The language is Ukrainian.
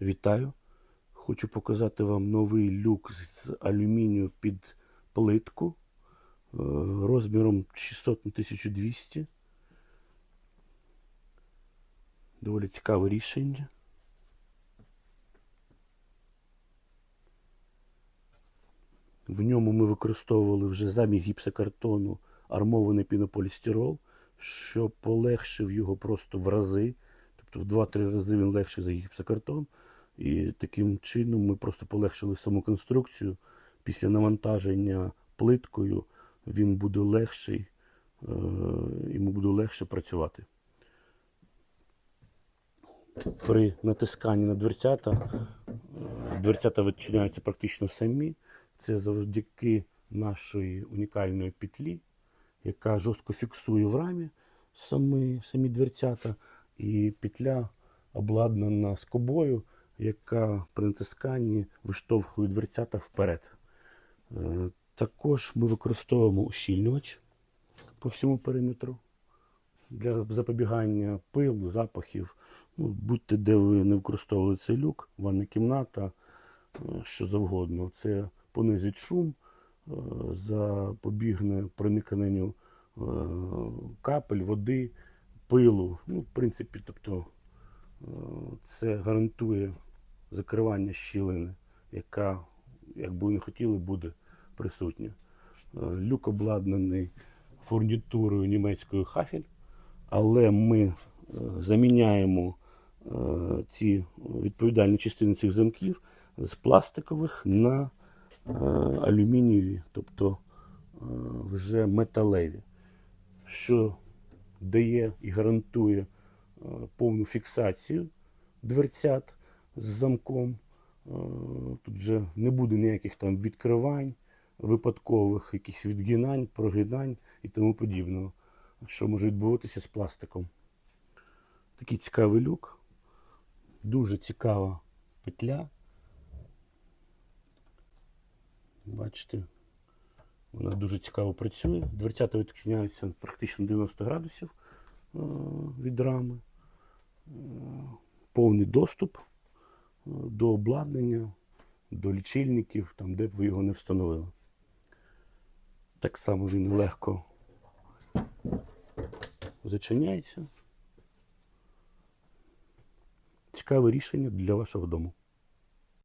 Вітаю! Хочу показати вам новий люк з алюмінію під плитку е, розміром 600 на 1200. Доволі цікаве рішення. В ньому ми використовували вже замість гіпсокартону армований пінополістирол, що полегшив його просто в рази. Тобто в 2-3 рази він легший за гіпсокартон. І таким чином ми просто полегшили саму конструкцію. Після навантаження плиткою він буде легший, е, йому буде легше працювати. При натисканні на дверцята е, дверцята відчиняються практично самі. Це завдяки нашої унікальної петлі, яка жорстко фіксує в рамі самі, самі дверцята. І петля обладнана скобою, яка при натисканні виштовхує дверцята вперед. Е, Також ми використовуємо ущільнювач по всьому периметру для запобігання пилу, запахів. Ну, будьте де ви не використовували цей люк, ванна кімната, е, що завгодно. Це понизить шум, е, запобігне проникненню капель, води, пилу. Ну, в принципі, тобто е, це гарантує закривання щілини, яка, як би не хотіли, буде присутня. Е, Люк обладнаний фурнітурою німецькою хафель, але ми е, заміняємо ці відповідальні частини цих замків з пластикових на алюмінієві, тобто вже металеві, що дає і гарантує е, повну фіксацію дверцят з замком. Е, Тут вже не буде ніяких там відкривань, випадкових якихось відгинань, прогинань і тому подібного, що може відбуватися з пластиком. Такий цікавий люк, дуже цікава петля. Бачите, вона дуже цікаво працює. Дверцята відчиняються практично 90 градусів е, від рами. Е, Повний доступ е, до обладнання, до лічильників, там, де б ви його не встановили. Так само він легко зачиняється. Цікаве рішення для вашого дому.